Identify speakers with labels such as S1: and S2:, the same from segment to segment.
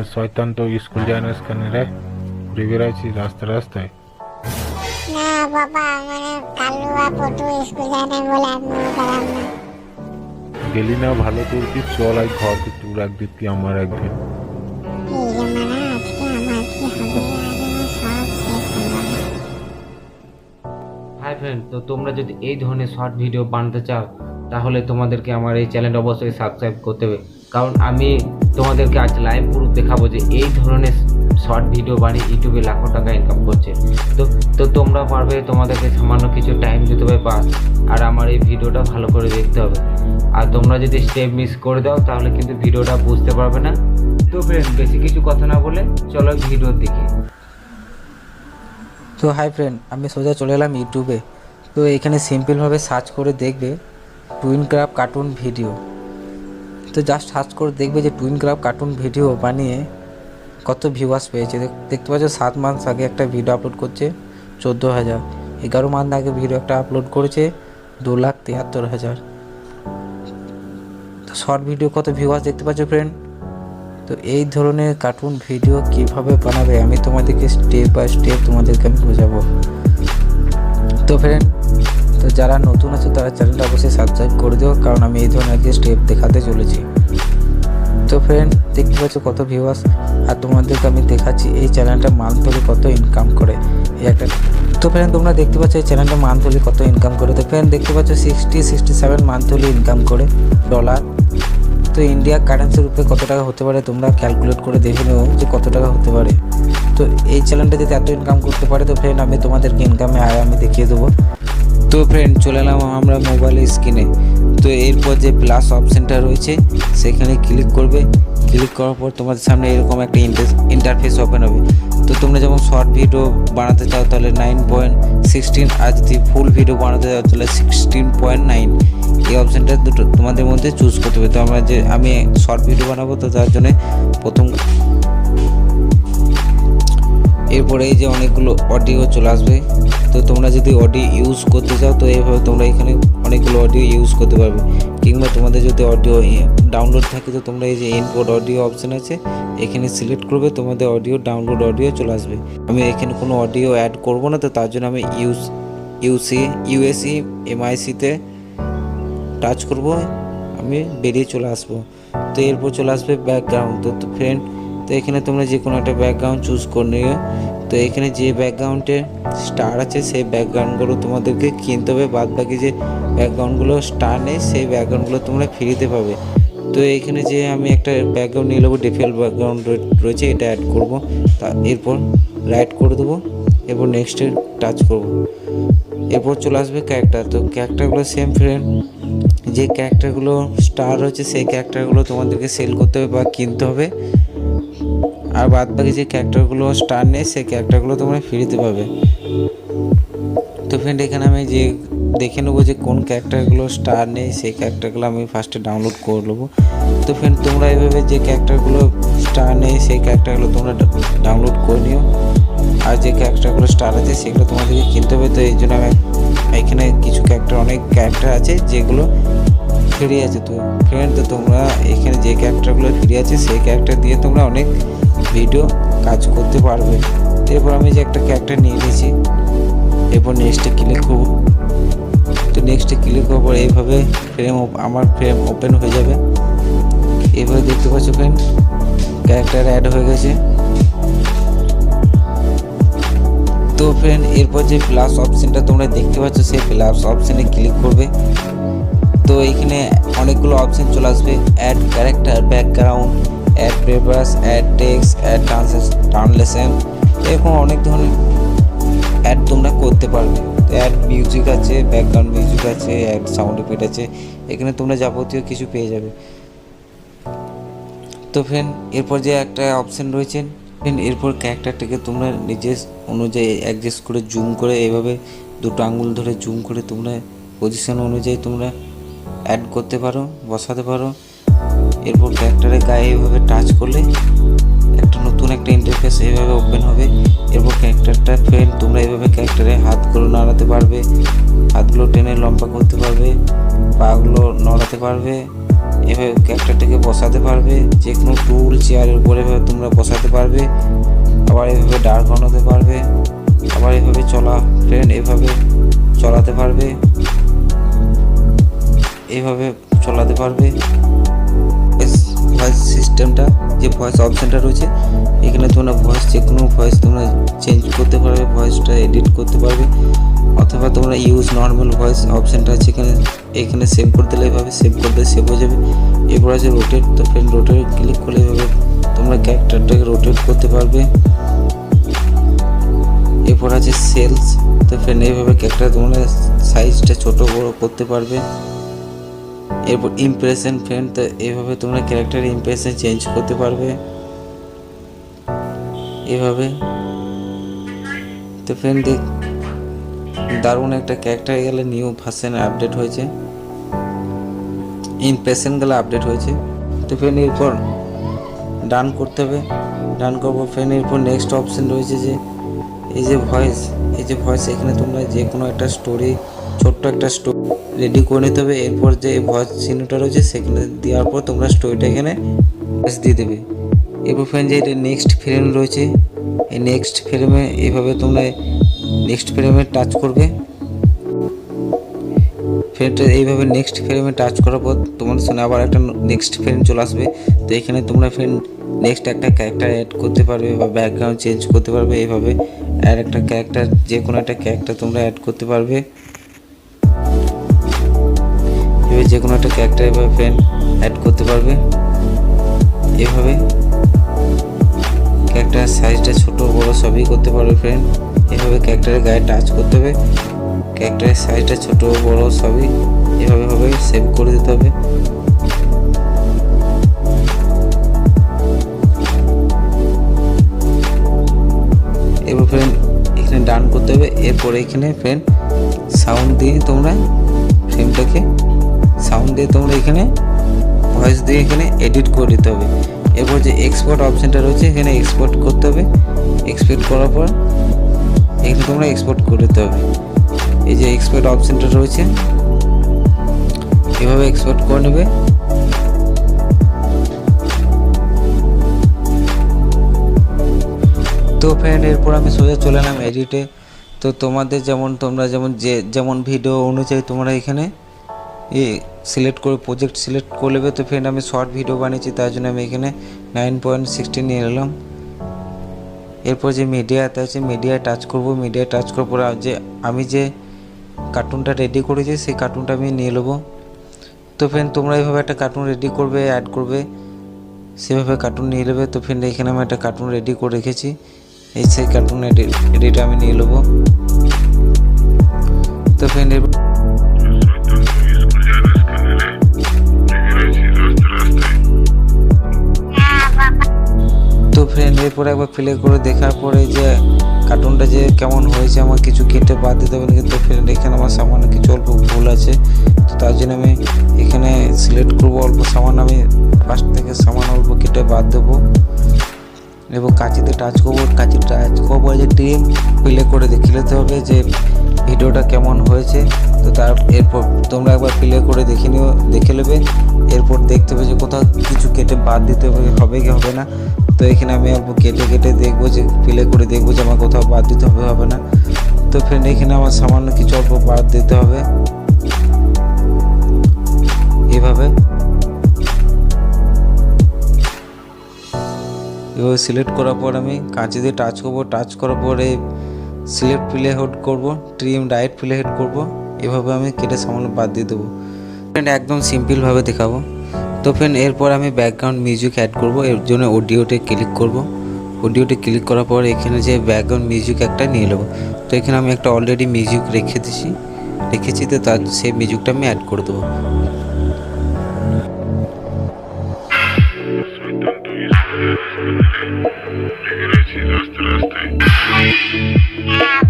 S1: এ শয়তান তো স্কুল যায় না কেন রে। ঘুরে বেড়াচ্ছি রাস্তা রাস্তায়।
S2: না বাবা মানে কালু আর পটু স্কুল যায় না বলে আমি গেলাম না।
S1: গেলি না ভালো করবি চল আজ ঘরকে টুর একদিন কি আমার একদিন।
S2: এই যে মানে আজকে আমার কি হবে সব শেষ হয়ে
S3: হাই ফ্রেন্ড তো তোমরা যদি এই ধরনের শর্ট ভিডিও বানাতে চাও তাহলে তোমাদেরকে আমার এই চ্যানেল অবশ্যই সাবস্ক্রাইব করতে হবে। কারণ আমি তোমাদেরকে আজ লাইভ প্রুফ দেখাবো যে এই ধরনের শর্ট ভিডিও বানিয়ে ইউটিউবে লাখো টাকা ইনকাম করছে। তো তো তোমরা পারবে তোমাদেরকে সামান্য কিছু টাইম দিতে হবে বাস, আর আমার এই ভিডিওটা ভালো করে দেখতে হবে। আর তোমরা যদি স্টেপ মিস করে দাও, তাহলে কিন্তু ভিডিওটা বুঝতে পারবে না। তো ফ্রেন্ড বেশি কিছু কথা না বলে চলো ভিডিওর দিকে।
S4: তো হাই ফ্রেন্ড আমি সোজা চলে এলাম ইউটিউবে তো এখানে সিম্পলভাবে সার্চ করে দেখবে টুইন ক্রাফ কার্টুন ভিডিও তো জাস্ট সার্চ করে দেখবে যে টুইন ক্রাফ কার্টুন ভিডিও বানিয়ে কত ভিউয়ার্স পেয়েছে। দেখ- দেখতে পাচ্ছ সাত মাস আগে একটা ভিডিও আপলোড করছে, চোদ্দ হাজার। এগারো মাস আগে ভিডিও একটা আপলোড করেছে, দু লাখ তিয়াত্তর হাজার। তো শর্ট ভিডিও কত ভিউয়ার্স দেখতে পাচ্ছ ফ্রেন্ড তো এই ধরনের কার্টুন ভিডিও কীভাবে বানাবে আমি তোমাদেরকে স্টেপ বাই স্টেপ তোমাদেরকে আমি বোঝাবো। তো ফ্রেন্ড তো যারা নতুন আছে তারা চ্যানেলটা অবশ্যই সাবস্ক্রাইব করে দিও, কারণ আমি এই ধরনের আজকে স্টেপ দেখাতে চলেছি। তো ফ্রেন্ড দেখতে পাচ্ছ কত ভিউয়ার্স আর তোমাদেরকে আমি দেখাচ্ছি এই চ্যানেলটা মান্থলি কত ইনকাম করে। এই একটা তো ফ্রেন্ড তোমরা দেখতে পাচ্ছ এই চ্যানেলটা মান্থলি কত ইনকাম করে। তো ফ্রেন্ড দেখতে পাচ্ছ sixty sixty seven monthly income করে ডলার তো ইন্ডিয়া কারেন্সি রূপে কত টাকা হতে পারে তোমরা ক্যালকুলেট করে দেখে নেও যে কত টাকা হতে পারে। তো এই চ্যানেলটা যদি এত ইনকাম করতে পারে তো ফ্রেন্ড আমি তোমাদেরকে ইনকামে আয় আমি দেখিয়ে দেবো। তো ফ্রেন্ড চলে এলাম আমরা মোবাইল স্ক্রিনে তো এরপর যে প্লাস অপশানটা রয়েছে, সেখানে ক্লিক করবে। ক্লিক করার পর তোমাদের সামনে এরকম একটা ইন্টারফেস ওপেন হবে। তো তোমরা যেমন শর্ট ভিডিও বানাতে চাও, তাহলে নাইন পয়েন্ট সিক্সটিন আর যদি ফুল ভিডিও বানাতে চাও, তাহলে সিক্সটিন পয়েন্ট নাইন এই অপশানটা দুটো তোমাদের মধ্যে চুজ করতে হবে। তো আমরা যে, আমি শর্ট ভিডিও বানাবো, তো তার জন্য প্রথম এরপরে এই যে অনেকগুলো অডিও চলে আসবে। তো তোমরা যদি অডিও ইউজ করতে চাও, তো এইভাবে তোমরা এখানে অনেকগুলো অডিও ইউজ করতে পারবে। কিংবা তোমাদের যদি অডিও ডাউনলোড থাকে, তো তোমরা এই যে ইনপোর্ট অডিও অপশান আছে, এখানে সিলেক্ট করবে, তোমাদের অডিও ডাউনলোড অডিও চলে আসবে। আমি এখানে কোনো অডিও অ্যাড করব না, তো তার জন্য আমি ইউজ ইউসি ইউএসি এমআইসিতে টাচ করব, আমি বেরিয়ে চলে আসব। তো এরপর চলে আসবে ব্যাকগ্রাউন্ড তো তো ফ্রেন্ড তো এখানে তোমরা যে কোনো একটা ব্যাকগ্রাউন্ড চুজ করে নিও। তো এখানে যে ব্যাকগ্রাউন্ডে স্টার আছে, সেই ব্যাকগ্রাউন্ডগুলো তোমাদেরকে কিনতে হবে। বাদ বাকি যে ব্যাকগ্রাউন্ডগুলো স্টার নেই, সেই ব্যাকগ্রাউন্ডগুলো তোমরা ফ্রিতে পাবে। তো এখানে যে আমি একটা ব্যাকগ্রাউন্ড নিয়ে নেব ডিফল্ট ব্যাকগ্রাউন্ড রয়েছে, এটা অ্যাড করব। তা এরপর রাইট করে দেবো, এরপর নেক্সটে টাচ করব। এরপর চলে আসবে ক্যারেক্টার তো ক্যারেক্টারগুলো সেম ফ্রেন্ড যে ক্যারেক্টারগুলো স্টার হচ্ছে সেই ক্যারেক্টারগুলো তোমাদেরকে সেল করতে হবে বা কিনতে হবে। আর বাদ বাকি যে ক্যারেক্টারগুলো স্টার নেই সেই ক্যারেক্টারগুলো তোমরা ফ্রিতে পাবে। তো ফ্রেন্ড এখানে আমি যে দেখে নেব যে কোন ক্যারেক্টারগুলো স্টার নেই সেই ক্যারেক্টারগুলো আমি ফার্স্টে ডাউনলোড করে নেব। তো ফ্রেন্ড তোমরা এইভাবে যে ক্যারেক্টারগুলো স্টার নেই সেই ক্যারেক্টারগুলো তোমরা ডাউনলোড করে নিও। আর যে ক্যারেক্টারগুলো স্টার আছে, সেগুলো তোমাদেরকে কিনতে হবে। তো এই জন্য আমি এখানে কিছু ক্যারেক্টার, অনেক ক্যারেক্টার আছে, যেগুলো ফ্রি আছে। তো ফ্রেন্ড তো তোমরা এখানে যে ক্যারেক্টারগুলো ফ্রি আছে, সেই ক্যারেক্টার দিয়ে তোমরা অনেক ভিডিও কাজ করতে পারবে। এরপর আমি যে একটা ক্যারেক্টার নিয়ে নিয়েছি। এরপর নেক্সটে ক্লিক করব তো নেক্সটে ক্লিক করার পর এইভাবে ফ্রেম আমার ফ্রেম ওপেন হয়ে যাবে। এইভাবে দেখতে পাচ্ছ ফ্রেন্ড ক্যারেক্টার অ্যাড হয়ে গেছে। তো ফ্রেন্ড এরপর যে প্লাস অপশানটা তোমরা দেখতে পাচ্ছ, সেই প্লাস অপশানে ক্লিক করবে। তো এইখানে অনেকগুলো অপশান চলে আসবে। Add character background add papers add text add translation এরকম অনেক ধরনের অ্যাড তোমরা করতে পারবে। অ্যাড মিউজিক আছে ব্যাকগ্রাউন্ড মিউজিক আছে অ্যাড সাউন্ড এফেক্ট আছে, এখানে তোমরা যাবতীয় কিছু পেয়ে যাবে। তো ফ্রেন্ড এরপর যে একটা অপশান রয়েছে ফ্রেন্ড এরপর ক্যারেক্টারটাকে তোমরা নিজের অনুযায়ী অ্যাডজাস্ট করে জুম করে এভাবে দুটো আঙুল ধরে জুম করে তোমরা পজিশন অনুযায়ী তোমরা অ্যাড করতে পারো, বসাতে পারো। এরপর ক্যারেক্টারের গায়ে এভাবে টাচ করলে একটা নতুন একটা ইন্টারফেস এইভাবে ওপেন হবে। এরপর ক্যারেক্টারটা ফ্রেন্ড তোমরা এইভাবে ক্যারেক্টারে হাতগুলো নাড়াতে পারবে হাতগুলো টেনে লম্বা করতে পারবে পাগুলো নড়াতে পারবে, এভাবে ক্যারেক্টারটাকে বসাতে পারবে যে কোনো টুল চেয়ারের উপরে এভাবে তোমরা বসাতে পারবে, আবার এভাবে দাঁড় করাতে পারবে, আবার এভাবে চলা ট্রেন এভাবে চলাতে পারবে, এভাবে চলাতে পারবে। ভয়েস সিস্টেমটা যে ভয়েস অপশানটা রয়েছে, এখানে তোমরা ভয়েস যে কোনো ভয়েস তোমরা চেঞ্জ করতে পারবে ভয়েসটা এডিট করতে পারবে, অথবা তোমরা ইউজ নর্মাল ভয়েস অপশানটা আছে এখানে এখানে সেভ করে দিলে এভাবে সেভ করতে সেভ হয়ে যাবে। এরপর আছে রোটেট তো ফ্রেন্ড রোটেট ক্লিক করলে এভাবে তোমরা ক্যারেক্টারটাকে রোটেট করতে পারবে। এরপর আছে সেলস তো ফ্রেন্ড এইভাবে ক্যারেক্টার তোমরা সাইজটা ছোট বড় করতে পারবে। এরপর ইমপ্রেশন ফ্রেন্ড তো এইভাবে তোমরা ক্যারেক্টারের ইমপ্রেশন চেঞ্জ করতে পারবে। এভাবে। তো ফ্রেন্ড দেখ দারুণ একটা ক্যারেক্টার গেলে নিউ ভার্সন আপডেট হয়েছে। ইমপ্রেশনগুলো আপডেট হয়েছে। তো ফ্রেন্ড এরপর ডান করতে হবে। ডান করব ফ্রেন্ড এরপর নেক্সট অপশন রয়েছে যে, এই যে ভয়েস এই যে ভয়েস এখানে তোমরা যে কোনো একটা স্টোরি ছোট্ট একটা স্টোরি রেডি করে নিতে হবে। এরপর যে ভয়েস চিহ্নটা রয়েছে, সেখানে দেওয়ার পর তোমরা স্টোরিটা এখানে দিয়ে দেবে। এরপর ফ্রেন্ড যে এটা নেক্সট ফ্রেম রয়েছে, এই নেক্সট ফ্রেমে এইভাবে তোমরা নেক্সট ফ্রেমে টাচ করবে। ফ্রেমটা এইভাবে নেক্সট ফ্রেমে টাচ করার পর তোমার সামনে আবার একটা নেক্সট ফ্রেম চলে আসবে। তো এখানে তোমরা ফ্রেন্ড নেক্সট একটা ক্যারেক্টার অ্যাড করতে পারবে বা ব্যাকগ্রাউন্ড চেঞ্জ করতে পারবে। এইভাবে আর একটা ক্যারেক্টার যে কোনো একটা ক্যারেক্টার তোমরা অ্যাড করতে পারবে। এভাবে যে কোনো একটা ক্যারেক্টার এভাবে ফ্রেন্ড অ্যাড করতে পারবে। এভাবে ক্যারেক্টার সাইজটা ছোট, বড় সবই করতে পারবে ফ্রেন্ড এভাবে ক্যারেক্টারের গায়ে টাচ করতে হবে। ক্যারেক্টারের সাইজটা ছোট, বড় সবই এভাবে ভাবে সেভ করে দিতে হবে। এবার ফ্রেন্ড এখানে ডান করতে হবে। এরপরে এখানে ফ্রেন্ড সাউন্ড দিয়ে তোমরা ফ্রেমটাকে সাউন্ড দিয়ে তোমরা এখানে ভয়েস দিয়ে এখানে এডিট করে দিতে হবে। এরপর যে এক্সপোর্ট অপশানটা রয়েছে, এখানে এক্সপোর্ট করতে হবে। এক্সপোর্ট করার পর এখানে তোমরা এক্সপোর্ট করে দিতে হবে। এই যে এক্সপোর্ট অপশানটা রয়েছে, এভাবে এক্সপোর্ট করে নেবে। তো ফ্রেন্ড এরপর আমি সোজা চলে এলাম এডিটে তো তোমাদের যেমন, তোমরা যেমন যে, যেমন ভিডিও অনুযায়ী তোমরা এখানে এ সিলেক্ট করে প্রজেক্ট সিলেক্ট করে নেবে তো ফ্রেন্ড আমি শর্ট ভিডিও বানিয়েছি, তার জন্য আমি এখানে নাইন পয়েন্ট সিক্সটিন নিয়ে নিলাম। এরপর যে মিডিয়াতে আছে মিডিয়ায় টাচ করব মিডিয়ায় টাচ করার পরে যে আমি যে কার্টুনটা রেডি করেছি, সেই কার্টুনটা আমি নিয়ে নেব। তো ফ্রেন্ড তোমরা এইভাবে একটা কার্টুন রেডি করবে অ্যাড করবে, সেভাবে কার্টুন নিয়ে নেবে। তো ফ্রেন্ড এখানে আমি একটা কার্টুন রেডি করে রেখেছি, এই সেই কার্টুন এডিট আমি নিয়ে নেব। তো ফ্রেন্ড তো ফ্রেন্ড এরপরে একবার প্লে করে দেখার পরে যে কার্টুনটা যে কেমন হয়েছে আমার কিছু কেটে বাদ দিতে হবে কিন্তু ফ্রেন্ড এখানে আমার সামান্য কিছু অল্প ভুল আছে। তো তার জন্য আমি এখানে সিলেক্ট করব অল্প সামান আমি ফার্স্ট থেকে সামান অল্প কেটে বাদ দেবো। এবং কাঁচিতে টাচ করব কাঁচি টাচ করব যে টিম প্লে করে দেখে নিতে হবে যে ভিডিওটা কেমন হয়েছে। তো তার, এরপর তোমরা একবার প্লে করে দেখে নিও, দেখে নেবে। এরপর দেখতে হবে যে কোথাও কিছু কেটে বাদ দিতে হবে হবে কি হবে না। তো এখানে আমি অল্প কেটে কেটে দেখব যে প্লে করে দেখব যে আমার কোথাও বাদ দিতে হবে হবে না। তো ফ্রেন্ড এখানে আমার সামান্য কিছু অল্প বাদ দিতে হবে। এভাবে। এভাবে সিলেক্ট করার পর আমি কাঁচি দিয়ে টাচ করব। টাচ করার পরে সিলেক্ট প্লে হেড করব ট্রিম রাইট প্লে হেড করব। এভাবে আমি কেটে সামান্য বাদ দিয়ে দেবো। ফ্রেন্ড একদম সিম্পলভাবে দেখাবো। তো ফ্রেন্ড এরপর আমি ব্যাকগ্রাউন্ড মিউজিক অ্যাড করব। এর জন্য অডিওতে ক্লিক করব। অডিওতে ক্লিক করার পর এখানে যে ব্যাকগ্রাউন্ড মিউজিক একটা নিয়ে নেব। তো এখানে আমি একটা অলরেডি মিউজিক রেখে দিছি। রেখেছি তো তার, সেই মিউজিকটা আমি অ্যাড করে দেবো। তো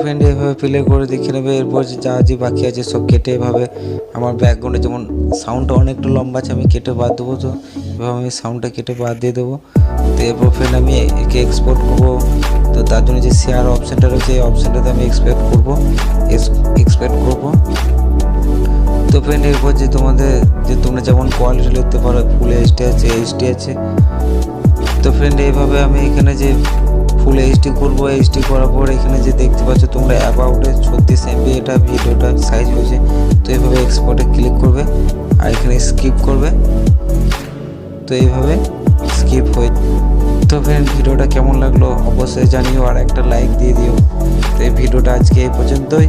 S4: ফ্রেন্ড এভাবে প্লে করে দেখে নেবে, এরপর যে যা যে বাকি আছে সব কেটে এভাবে আমার ব্যাকগ্রাউন্ডে যেমন সাউন্ডটা অনেকটা লম্বা আছে, আমি কেটে বাদ দেবো তো। এভাবে আমি সাউন্ডটা কেটে বাদ দিয়ে দেবো। তো এরপর ফ্রেন্ড আমি একে এক্সপোর্ট করব। তো তার জন্য যে শেয়ার অপশানটা রয়েছে, এই অপশানটাতে আমি এক্সপেক্ট করব। এক্সপেক্ট করব। তো ফ্রেন্ড এরপর যে তোমাদের, যে তোমরা যেমন কোয়ালিটি লিখতে পারো ফুল এইচডি আছে এইচডি আছে। তো ফ্রেন্ড এইভাবে আমি এখানে যে ফুল এইচডি করব এইচডি করার পর এখানে যে দেখতে পাচ্ছ তোমরা অ্যাবাউটে ছত্রিশ এমবি এটা ভিডিওটা সাইজ হয়েছে। তো এইভাবে এক্সপোর্টে ক্লিক করবে আর এখানে স্কিপ করবে। তো এইভাবে স্কিপ হয়ে তো ফ্রেন্ড ভিডিওটা কেমন লাগল অবশ্যই জানিও আর একটা লাইক দিয়ে দিও। তো এই ভিডিওটা আজকে এই পর্যন্তই।